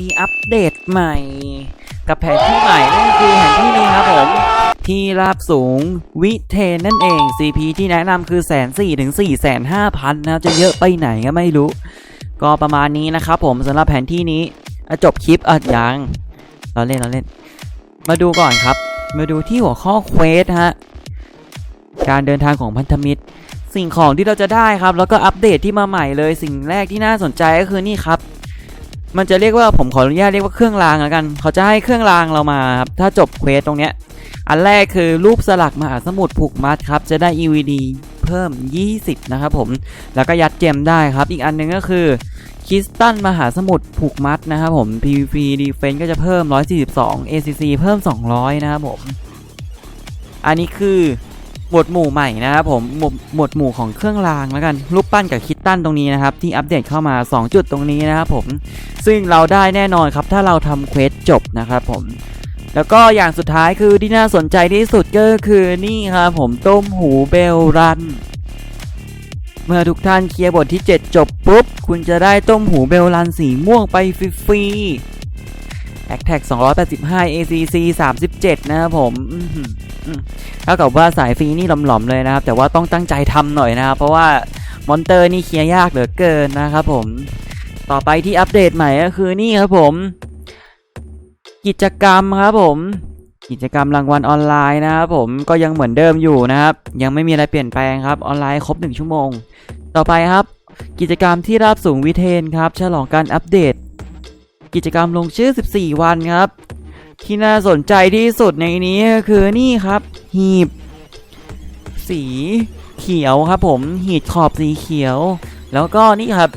มีอัปเดตใหม่ กับแผนที่ใหม่นั่นคือแผนที่นี้ครับผม ที่ราบสูงวิเทนนั่นเอง CP ที่แนะนำคือแสนสี่ถึงสี่แสนห้าพันนะจะเยอะไปไหนก็ไม่รู้ ก็ประมาณนี้นะครับผมสำหรับแผนที่นี้จบคลิปอะยังเราเล่นเราเล่น มาดูก่อนครับ มาดูที่หัวข้อเควสฮะการเดินทางของพันธมิตร สิ่งของที่เราจะได้ครับ แล้วก็อัปเดตที่มาใหม่เลยสิ่งแรกที่น่าสนใจก็คือนี่ครับ มันจะเรียกว่าผมขออนุญาตเรียกว่าเครื่องรางแล้วกัน เขาจะให้เครื่องรางเรามาครับ ถ้าจบเควสตรงเนี้ย อันแรกคือรูปสลักมหาสมุทรผูกมัดครับ จะได้ EVD เพิ่ม 20 นะครับผม แล้วก็ยัดเจมได้ครับ อีกอันหนึงก็คือคริสตันมหาสมุทรผูกมัดนะครับผม PVP Defense ก็จะเพิ่ม 142 ACC เพิ่ม 200 นะครับผม อันนี้คือ หมวดหมู่ใหม่นะครับผมหมวดหมวดหมู่ของเครื่องรางแล้วกันรูปปั้นกับคิตตันตรงนี้นะครับที่อัปเดตเข้ามา 2 จุดตรงนี้นะครับผมซึ่งเราได้แน่นอนครับถ้าเราทำเควสจบนะครับผมแล้วก็อย่างสุดท้ายคือที่น่าสนใจที่สุดก็คือนี่ครับผมต้มหูเบลรัน เมื่อทุกท่านเคลียร์บทที่ 7 จบปุ๊บ คุณจะได้ต้มหูเบลรันสีม่วงไปฟรีๆ แอคแท็ก285 ACC 37 นะครับผมเท่ากับว่าสายฟรีนี่หลอมๆเลยนะครับ แต่ว่าต้องตั้งใจทำหน่อยนะครับ เพราะว่ามอนเตอร์นี่เคลียร์ยากเหลือเกินนะครับผม ต่อไปที่อัปเดตใหม่ก็คือนี่ครับผม กิจกรรมครับผม กิจกรรมรางวัลออนไลน์นะครับผมก็ยังเหมือนเดิมอยู่นะครับ ยังไม่มีอะไรเปลี่ยนแปลงครับออนไลน์ครบ 1 ชั่วโมง ต่อไปครับกิจกรรมที่ราบสูงวิเทนครับ ฉลองการอัปเดต กิจกรรมลงชื่อ 14 วันครับ ที่น่าสนใจที่สุดในนี้คือนี่ครับ หีบ สีเขียวครับผมหีบขอบสีเขียว แล้วก็นี่ครับ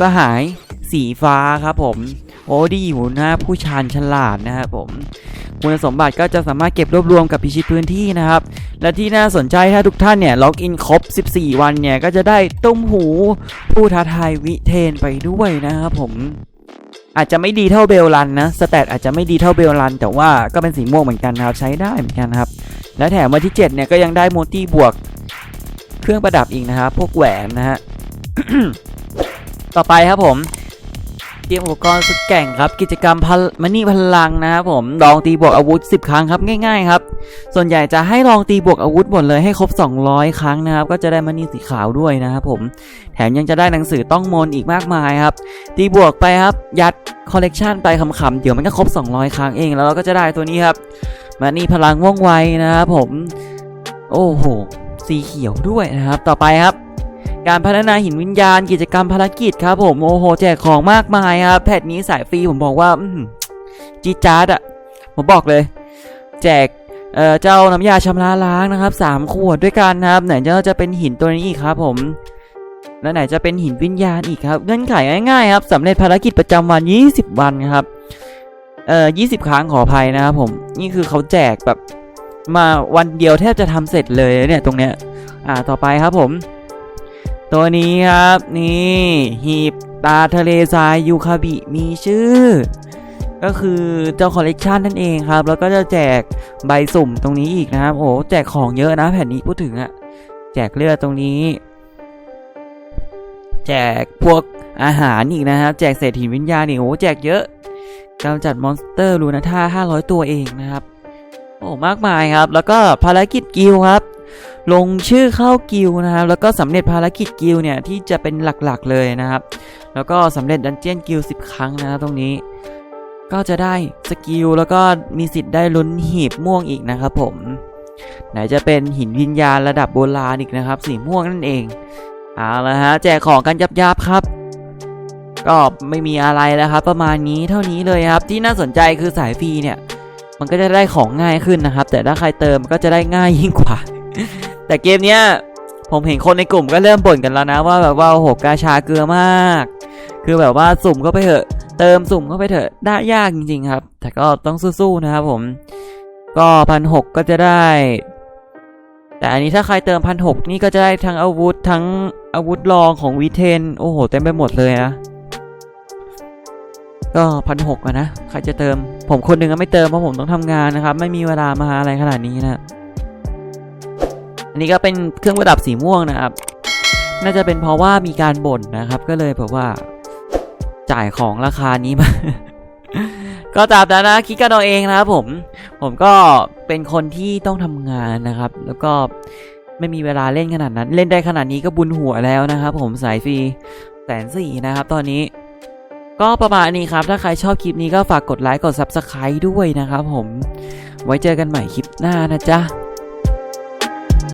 สหายสีฟ้าครับผมโอ้ดีอยู่นะผู้ชาญฉลาดนะครับผมคุณสมบัติก็จะสามารถเก็บรวบรวมกับพิชิตพื้นที่นะครับ และที่น่าสนใจถ้าทุกท่านเนี่ยล็อกอินครบ 14 วันเนี่ย ก็จะได้ตุ้มหูผู้ท้าทายวิเทนไปด้วยนะครับผม อาจจะไม่ดีเท่าเบลลันนะสแตทอาจจะไม่ดีเท่าเบลลัน แต่ว่าก็เป็นสีม่วงเหมือนกันนะครับใช้ได้เหมือนกันครับ และแถมวันที่ 7 เนี่ยก็ยังได้โมตี้บวกเครื่องประดับอีกนะครับพวกแหวนนะฮะต่อไปครับผม เตรียมอุปกรณ์สุดแก่งครับ กิจกรรมพลมันนี่พลังนะครับผมลองตีบวกอาวุธ 10 ครั้งครับง่ายๆครับ ส่วนใหญ่จะให้ลองตีบวกอาวุธหมดเลยให้ครบ 200 ครั้งนะครับ ก็จะได้มันนี่สีขาวด้วยนะครับผมแถมยังจะได้หนังสือต้องมนอีกมากมายครับ ตีบวกไปครับ ยัดคอลเลกชันไปขำๆเดี๋ยวมันก็ครบ 200 ครั้งเอง แล้วเราก็จะได้ตัวนี้ครับมันนี่พลังว่องไวนะครับผม โอ้โหสีเขียวด้วยนะครับ ต่อไปครับ การพัฒนาหินวิญญาณกิจกรรมภารกิจครับผมโอ้โหแจกของมากมายครับแพทนี้สายฟรีผมบอกว่าจีจาร์ดอะผมบอกเลย แจกเอ่อเจ้าน้ำยาชำระล้างนะครับสามขวดด้วยกันนะครับไหนจะจะเป็นหินตัวนี้อีกครับผมแล้วไหนจะเป็นหินวิญญาณอีกครับเงื่อนไขง่ายๆครับสำเร็จภารกิจประจำวัน 20 วันครับเอ่อ20 ครั้งขออภัยนะครับผมนี่คือเขาแจกแบบมาวันเดียวแทบจะทำเสร็จเลยเนี่ยตรงเนี้ยอ่าต่อไปครับผม ตัวนี้ครับนี่หีบตาทะเลทรายยูคาบิมีชื่อ ก็คือเจ้าคอลเลกชันนั่นเองครับ แล้วก็จะแจกใบสุ่มตรงนี้อีกนะครับโอ้แจกของเยอะนะแผ่นนี้พูดถึงอะแจกเลือดตรงนี้ แจกพวกอาหารอีกนะครับแจกเศษหินวิญญาณอีกโอ้แจกเยอะกำจัดมอนสเตอร์ลูนาท่า500 ตัวเองนะครับ โอ้มากมายครับ แล้วก็ภารกิจกิลครับ ลงชื่อเข้ากิลนะครับ แล้วก็สำเร็จภารกิจกิลเนี่ยที่จะเป็นหลักๆเลยนะครับ แล้วก็สำเร็จดันเจียนกิลด์10ครั้งนะครับตรงนี้ ก็จะได้สกิลแล้วก็มีสิทธิ์ได้ลุ้นหีบม่วงอีกนะครับผม ไหนจะเป็นหินวิญญาณระดับโบราณอีกนะครับ สีม่วงนั่นเองเอาละฮะแจกของกันยับยับครับก็ไม่มีอะไรแล้วครับ ประมาณนี้เท่านี้เลยครับ ที่น่าสนใจคือสายฟรีเนี่ย มันก็จะได้ของง่ายขึ้นนะครับ แต่ถ้าใครเติมก็จะได้ง่ายยิ่งกว่า แต่เกมเนี้ยผมเห็นคนในกลุ่มก็เริ่มบ่นกันแล้วนะว่าแบบว่าโอ้โหกาชาเกลือมาก คือแบบว่าสุ่มเข้าไปเถอะเติมสุ่มเข้าไปเถอะได้ยากจริงๆครับ แต่ก็ต้องสู้ๆนะครับผมก็พันหกก็จะได้ แต่อันนี้ถ้าใครเติมพันหกนี่ก็จะได้ทั้งอาวุธทั้งอาวุธรองของวีเทนโอ้โหเต็มไปหมดเลยนะก็พันหกนะใครจะเติม ผมคนหนึ่งก็ไม่เติมเพราะผมต้องทำงานนะครับ ไม่มีเวลามาหาอะไรขนาดนี้นะ อันนี้ก็เป็นเครื่องประดับสีม่วงนะครับ น่าจะเป็นเพราะว่ามีการบ่นนะครับ ก็เลยแบบว่าจ่ายของราคานี้มา ก็ตามนั้นนะคิดกันเอาเองนะครับผม ผมก็เป็นคนที่ต้องทำงานนะครับ แล้วก็ไม่มีเวลาเล่นขนาดนั้น เล่นได้ขนาดนี้ก็บุญหัวแล้วนะครับผมสายฟรีแสนสี่นะครับ ตอนนี้ก็ประมาณนี้ครับ ถ้าใครชอบคลิปนี้ก็ฝากกดไลค์ กด Subscribe ด้วยนะครับผม ไว้เจอกันใหม่คลิปหน้านะจ๊ะ